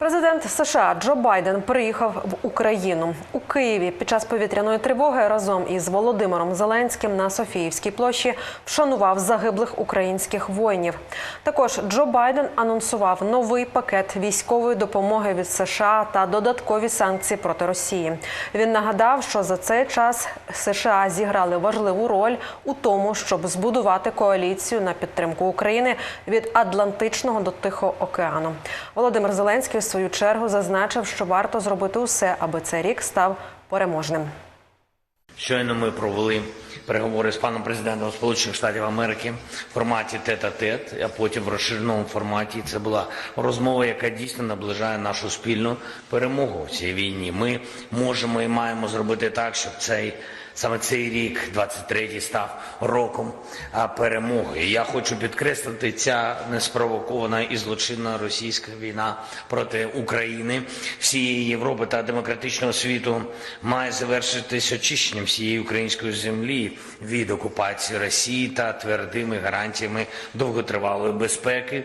Президент США Джо Байден приїхав в Україну у Києві під час повітряної тривоги разом із Володимиром Зеленським на Софіївській площі вшанував загиблих українських воїнів. Також Джо Байден анонсував новий пакет військової допомоги від США та додаткові санкції проти Росії. Він нагадав, що за цей час США зіграли важливу роль у тому, щоб збудувати коаліцію на підтримку України від Атлантичного до Тихого океану. Володимир Зеленський свою чергу зазначив, що варто зробити усе, аби цей рік став переможним. Щойно ми провели переговори з паном президентом Сполучених Штатів Америки в форматі тет-а-тет, а потім в розширеному форматі. Це була розмова, яка дійсно наближає нашу спільну перемогу в цій війні. Ми можемо і маємо зробити так, щоб цей саме цей рік, 23-й, став роком перемоги. І я хочу підкреслити, ця неспровокована і злочинна російська війна проти України, всієї Європи та демократичного світу має завершитись очищенням всієї української землі від окупації Росії та твердими гарантіями довготривалої безпеки.